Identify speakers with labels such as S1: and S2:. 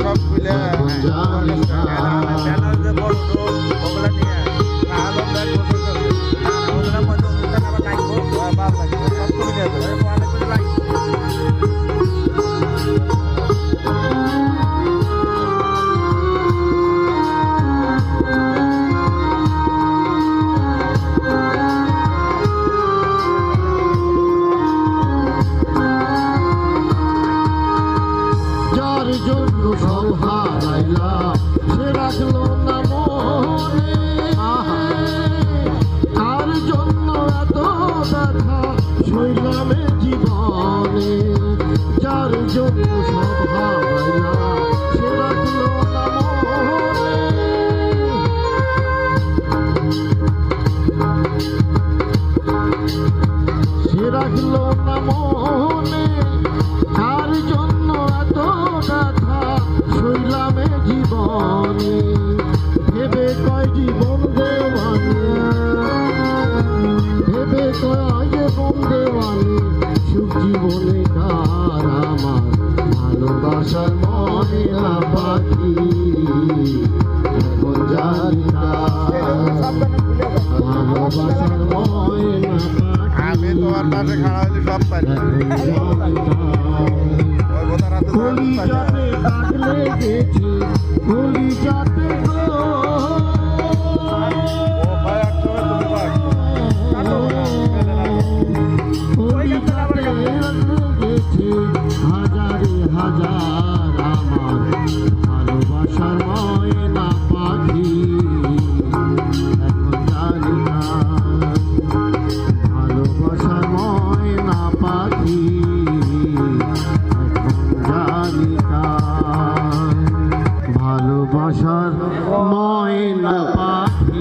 S1: সব খুলে
S2: হারাইলা, সে রাখল না মনে। তার জন্য এত ব্যথা শৈলামে জীবনে। যার জন্য সব হারাইলা, সে রাখল না মনে। সে রাখল না মনে। জীবনে কার আমার? ভালোবাসার ময়না পাখি এখন জানি ভালোবাসার ময়না
S1: আমি তোমার পাশে খাড়া হলে সব পারি।
S2: যাতে হাত